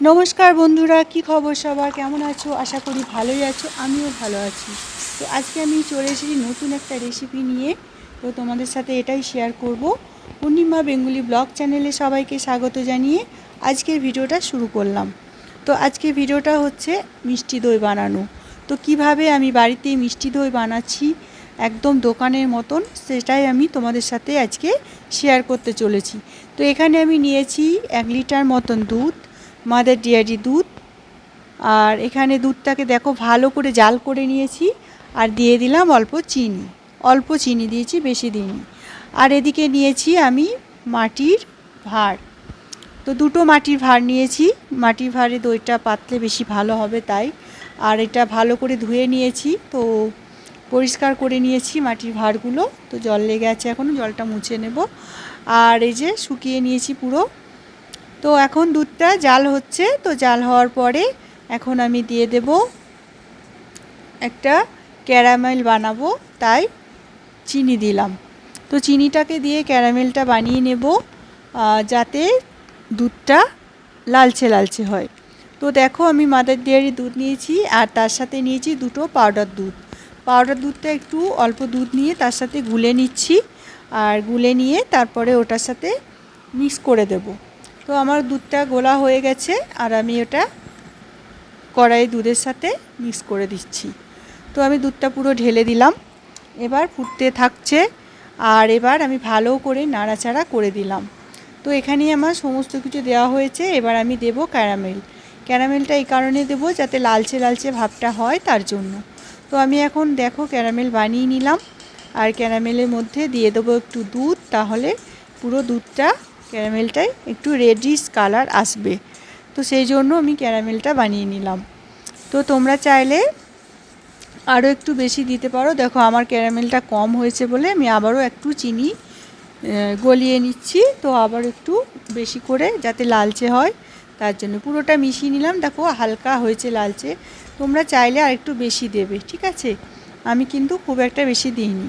নমস্কার বন্ধুরা, কি খবর সবার? কেমন আছো? আশা করি ভালোই আছো, আমিও ভালো আছি। তো আজকে আমি চলে এসেছি নতুন একটা রেসিপি নিয়ে। তো তোমাদের সাথে এটাই শেয়ার করব। পূর্ণিমা বেঙ্গুলি ব্লগ চ্যানেলে সবাইকে স্বাগত জানিয়ে আজকের ভিডিওটা শুরু করলাম। তো আজকে ভিডিওটা হচ্ছে মিষ্টি দই বানানো। তো কীভাবে আমি বাড়িতে মিষ্টি দই বানাচ্ছি একদম দোকানের মতন, সেটাই আমি তোমাদের সাথে আজকে শেয়ার করতে চলেছি। তো এখানে আমি নিয়েছি এক লিটার মতন দুধ মাদার ডেয়ারি দুধ। আর এখানে দুধটাকে দেখো ভালো করে জাল করে নিয়েছি। আর দিয়ে দিলাম অল্প চিনি। অল্প চিনি দিয়েছি, বেশি দিইনি। আর এদিকে নিয়েছি আমি মাটির ভাঁড় তো দুটো মাটির ভাঁড় নিয়েছি। মাটির ভাঁড়ে দইটা পাতলে বেশি ভালো হবে তাই। আর এটা ভালো করে ধুয়ে নিয়েছি। তো পরিষ্কার করে নিয়েছি মাটির ভাঁড়গুলো তো জল লেগে আছে এখনও জলটা মুছে নেব। আর এই যে শুকিয়ে নিয়েছি পুরো। তো এখন দুধটা জাল হচ্ছে, তো জাল হওয়ার পরে এখন আমি দিয়ে দেব একটা ক্যারামেল বানাবো, তাই চিনি দিলাম। তো চিনিটাকে দিয়ে ক্যারামেলটা বানিয়ে নেব যাতে দুধটা লালচে লালচে হয়। তো দেখো আমি মাদার ডেয়ারি দুধ নিয়েছি, আর তার সাথে নিয়েছি দুটো পাউডার দুধ। পাউডার দুধটা একটু অল্প দুধ নিয়ে তার সাথে গুলে নিচ্ছি, আর গুলে নিয়ে তারপরে ওটার সাথে মিক্স করে দেবো। তো আমার দুধটা গোলা হয়ে গেছে আর আমি ওটা কড়াই দুধের সাথে মিক্স করে দিচ্ছি। তো আমি দুধটা পুরো ঢেলে দিলাম। এবার ফুটতে থাকছে আর এবার আমি ভালো করে নাড়াচাড়া করে দিলাম। তো এখানে আমার সমস্ত কিছু দেওয়া হয়েছে। এবার আমি দেব ক্যারামেল। ক্যারামেলটা এই কারণে দেবো যাতে লালচে লালচে ভাবটা হয় তার জন্য। তো আমি এখন দেখো ক্যারামেল বানিয়ে নিলাম। আর ক্যারামেলের মধ্যে দিয়ে দেবো একটু দুধ। তাহলে পুরো দুধটা ক্যারামেলটায় একটু রেডিশ কালার আসবে। তো সেই জন্য আমি ক্যারামেলটা বানিয়ে নিলাম। তো তোমরা চাইলে আরও একটু বেশি দিতে পারো। দেখো আমার ক্যারামেলটা কম হয়েছে বলে আমি আবারও একটু চিনি গলিয়ে নিচ্ছি। তো আবার একটু বেশি করে যাতে লালচে হয়, তার জন্য পুরোটা মিশিয়ে নিলাম। দেখো হালকা হয়েছে লালচে। তোমরা চাইলে আর একটু বেশি দেবে, ঠিক আছে? আমি কিন্তু খুব একটা বেশি দিইনি।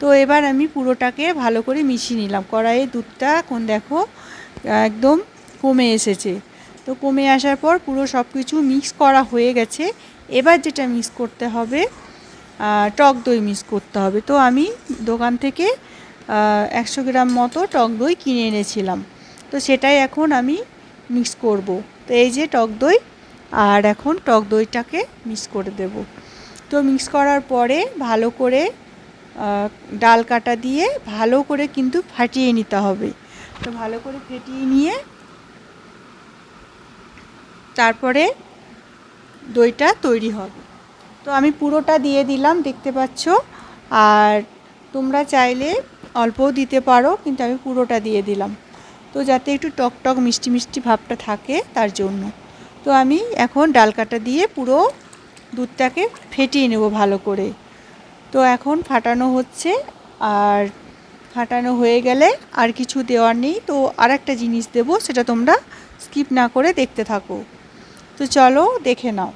তো এবার আমি পুরোটাকে ভালো করে মিশিয়ে নিলাম। কড়াইয়ে দুধটা এখন দেখো, একদম কমে এসেছে। তো কমে আসার পর পুরো সব কিছু মিক্স করা হয়ে গেছে। এবার যেটা মিক্স করতে হবে টক দই মিক্স করতে হবে। তো আমি দোকান থেকে একশো গ্রাম মতো টক দই কিনে এনেছিলাম। তো সেটাই এখন আমি মিক্স করব। তো এই যে টক দই, আর এখন টক দইটাকে মিক্স করে দেব। তো মিক্স করার পরে ভালো করে ডাল কাটা দিয়ে ভালো করে কিন্তু ফাটিয়ে নিতে হবে। তো ভালো করে ফেটিয়ে নিয়ে তারপরে দইটা তৈরি হবে। তো আমি পুরোটা দিয়ে দিলাম, দেখতে পাচ্ছ? আর তোমরা চাইলে অল্পও দিতে পারো, কিন্তু আমি পুরোটা দিয়ে দিলাম। তো যাতে একটু টক টক মিষ্টি মিষ্টি ভাবটা থাকে তার জন্য। তো আমি এখন ডাল কাটা দিয়ে পুরো দুধটাকে ফেটিয়ে নেব ভালো করে। তো এখন ফাটানো হচ্ছে আর ফাটানো হয়ে গেলে আর কিছু দেওয়ার নেই। তো আর একটা জিনিস দেব, সেটা তোমরা স্কিপ না করে দেখতে থাকো। তো চলো দেখে নাও।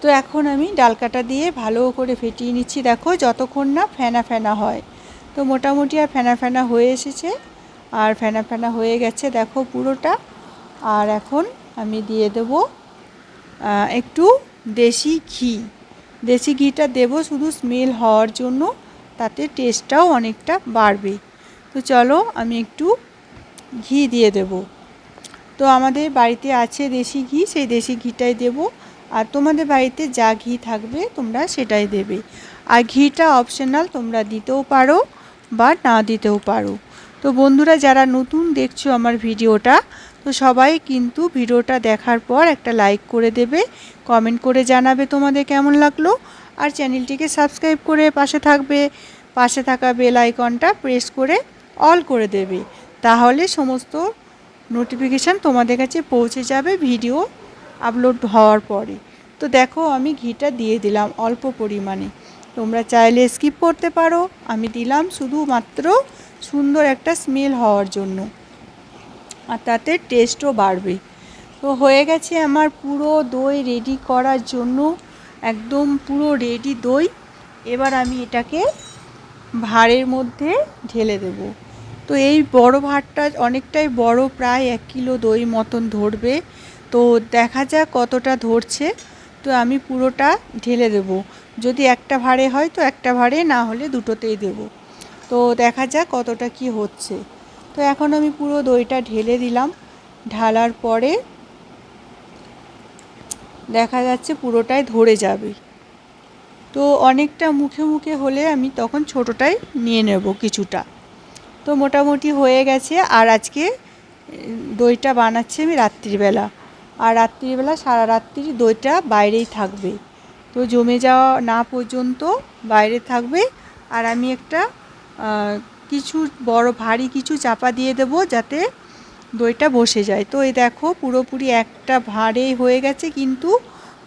তো এখন আমি ডালকাটা দিয়ে ভালো করে ফেটিয়ে নিচ্ছি। দেখো যতক্ষণ না ফেনা ফেনা হয়। তো মোটামুটি আর ফেনা ফেনা হয়ে এসেছে। আর ফেনা ফেনা হয়ে গেছে দেখো পুরোটা। আর এখন আমি দিয়ে দেব একটু দেশি ঘি। দেশি ঘিটা দেব শুধু স্মেল হওয়ার জন্য, তাতে টেস্টটাও অনেকটা বাড়বে। তো চলো আমি একটু ঘি দিয়ে দেবো। তো আমাদের বাড়িতে আছে দেশি ঘি, সেই দেশি ঘিটাই দেব। আর তোমাদের বাড়িতে যা ঘি থাকবে তোমরা সেটাই দেবে। আর ঘিটা অপশনাল তোমরা দিতেও পারো বা না দিতেও পারো। তো বন্ধুরা, যারা নতুন দেখছ আমার ভিডিওটা তো সবাই কিন্তু ভিডিওটা দেখার পর একটা লাইক করে দেবে কমেন্ট করে জানাবে তোমাদের কেমন লাগল, আর চ্যানেলটিকে সাবস্ক্রাইব করে পাশে থাকবে, পাশে থাকা বেল আইকনটা প্রেস করে অল করে দেবে, তাহলে সমস্ত নোটিফিকেশান তোমাদের কাছে পৌঁছে যাবে ভিডিও আপলোড হওয়ার পরে। তো দেখো আমি ঘিটা দিয়ে দিলাম অল্প পরিমাণে, তোমরা চাইলে স্কিপ করতে পারো, আমি দিলাম শুধুমাত্র সুন্দর একটা স্মেল হওয়ার জন্য। আর তাতে টেস্টও বাড়বে। তো হয়ে গেছে আমার পুরো দই রেডি করার জন্য, একদম পুরো রেডি দই। এবার আমি এটাকে ভাঁড়ের মধ্যে ঢেলে দেব। তো এই বড় ভাঁড়টা অনেকটাই বড়, প্রায় এক কিলো দই মতন ধরবে। তো দেখা যাক কতটা ধরছে। তো আমি পুরোটা ঢেলে দেব। যদি একটা ভাঁড়ে হয় তো একটা ভাঁড়ে, না হলে দুটোতেই দেব। তো দেখা যাক কতটা কি হচ্ছে। তো এখন আমি পুরো দইটা ঢেলে দিলাম। ঢালার পরে দেখা যাচ্ছে পুরোটাই ধরে যাবে। তো অনেকটা মুখে মুখে হলে আমি তখন ছোটোটাই নিয়ে নেব কিছুটা। তো মোটামুটি হয়ে গেছে আর আজকে দইটা বানাচ্ছি আমি রাত্রিবেলা। আর রাত্রিবেলা সারা রাত্রি দইটা বাইরেই থাকবে। তো জমে যাওয়া না পর্যন্ত বাইরে থাকবে। আর আমি একটা কিছু বড় ভারী কিছু চাপা দিয়ে দেব যাতে দইটা বসে যায়। তো এই দেখো পুরোপুরি একটা ভাঁড়েই হয়ে গেছে, কিন্তু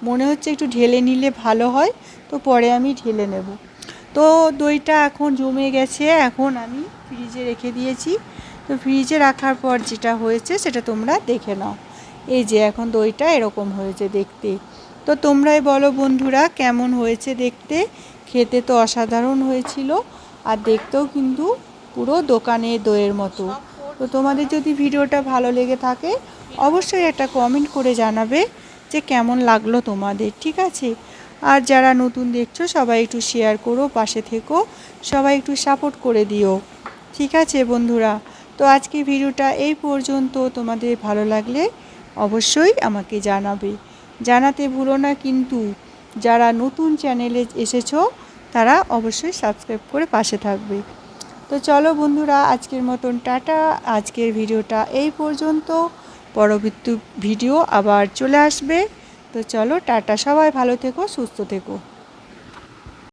মনে হচ্ছে একটু ঢেলে নিলে ভালো হয়, তো পরে আমি ঢেলে নেব। তো দইটা এখন জমে গেছে, এখন আমি ফ্রিজে রেখে দিয়েছি। তো ফ্রিজে রাখার পর যেটা হয়েছে সেটা তোমরা দেখে নাও। এই যে এখন দইটা এরকম হয়েছে দেখতে। তো তোমরাই বলো বন্ধুরা, কেমন হয়েছে দেখতে? খেতে তো অসাধারণ হয়েছিল, আর দেখতেও কিন্তু পুরো দোকানে দইয়ের মতো। তো তোমাদের যদি ভিডিওটা ভালো লেগে থাকে, অবশ্যই একটা কমেন্ট করে জানাবে যে কেমন লাগল তোমাদের, ঠিক আছে? আর যারা নতুন দেখছ, সবাই একটু শেয়ার করো, পাশে থেকো, সবাই একটু সাপোর্ট করে দিও, ঠিক আছে বন্ধুরা? তো আজকে ভিডিওটা এই পর্যন্ত। তোমাদের ভালো লাগলে অবশ্যই আমাকে জানাবে। জানাতে ভুলো না কিন্তু, যারা নতুন চ্যানেলে এসেছ, তারা অবশ্যই সাবস্ক্রাইব করে পাশে থাকবে। তো চলো বন্ধুরা, আজকের মতন টাটা। আজকের ভিডিওটা এই পর্যন্ত। পরবর্তী ভিডিও আবার চলে আসবে। তো চলো টাটা, সবাই ভালো থেকো, সুস্থ থেকো।